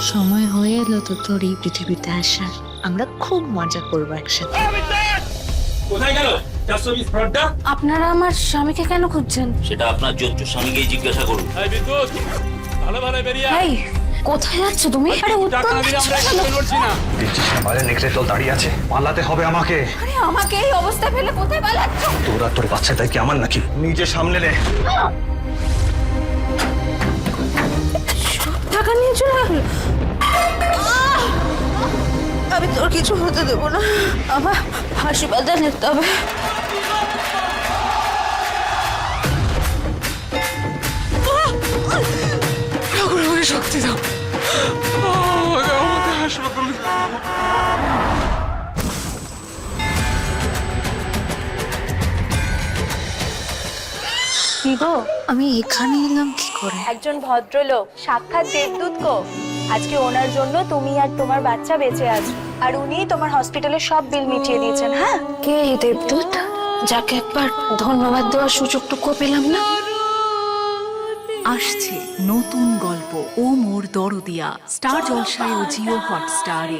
সময় হয়ে এলো তো তোর এই পৃথিবীতে আসার। আমরা খুব মজা করব একসাথে। কোথায় গেল? আপনারা আমার স্বামীকে কেন খুঁজছেন? সেটা আপনার স্বামীকেই জিজ্ঞাসা করুন। ভালো ভালো বেরিয়ে কোথায় যাচ্ছ তুমি? আরে উত্তর নেকড়ে দল দাঁড়িয়ে আছে? পালাতে হবে আমাকে। আরে আমাকে এই অবস্থায় ফেলে কোথায় পালাচ্ছ? তোর তোর বাচ্চাটাই কি আমার নাকি? নিজে সামনে নে। টাকা নিয়ে চলে গেল আমি তোর কিছু হতে দেবো না। আমার হাসিপাতা নিতে হবে। শক্তি দাও। আমাকে আমাকে হাসপাতালে কি গো? আমি এখানে এলাম কি করে? একজন ভদ্রলোক সাক্ষাৎ দেবদূত গো। আজকে ওনার জন্য তুমি আর তোমার বাচ্চা বেঁচে আছো। আর উনি তোমার হসপিটালে সব বিল মিটিয়ে দিয়েছেন হ্যাঁ? কে এই দেবদূত? যাকে একবার ধন্যবাদ দেওয়ার সুযোগটুকু পেলাম না। আসছে নতুন গল্প ও মোর দরদিয়া স্টার জলসায় ও জিও হটস্টারে।